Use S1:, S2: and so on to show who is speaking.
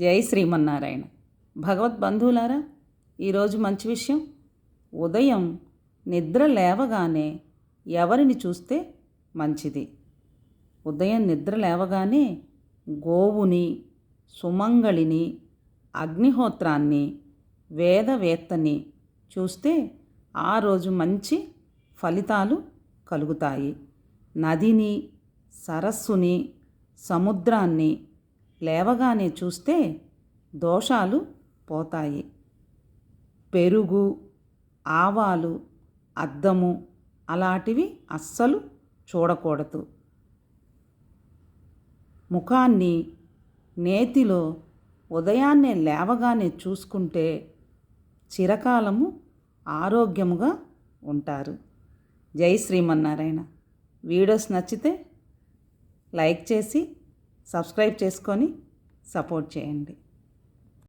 S1: జై శ్రీమన్నారాయణ. భగవద్బంధువులారా ఈరోజు మంచి విషయం. ఉదయం నిద్ర లేవగానే ఎవరిని చూస్తే మంచిది? ఉదయం నిద్ర లేవగానే గోవుని సుమంగళిని అగ్నిహోత్రాన్ని వేదవేత్తని చూస్తే ఆ రోజు మంచి ఫలితాలు కలుగుతాయి. నదిని సరస్సుని సముద్రాన్ని లేవగానే చూస్తే దోషాలు పోతాయి. పెరుగు ఆవాలు అద్దము అలాంటివి అస్సలు చూడకూడదు. ముఖాన్ని నేతిలో ఉదయాన్నే లేవగానే చూసుకుంటే చిరకాలము ఆరోగ్యముగా ఉంటారు. జై శ్రీమన్నారాయణ. వీడియోస్ నచ్చితే లైక్ చేసి సబ్స్క్రైబ్ చేసుకొని సపోర్ట్ చేయండి.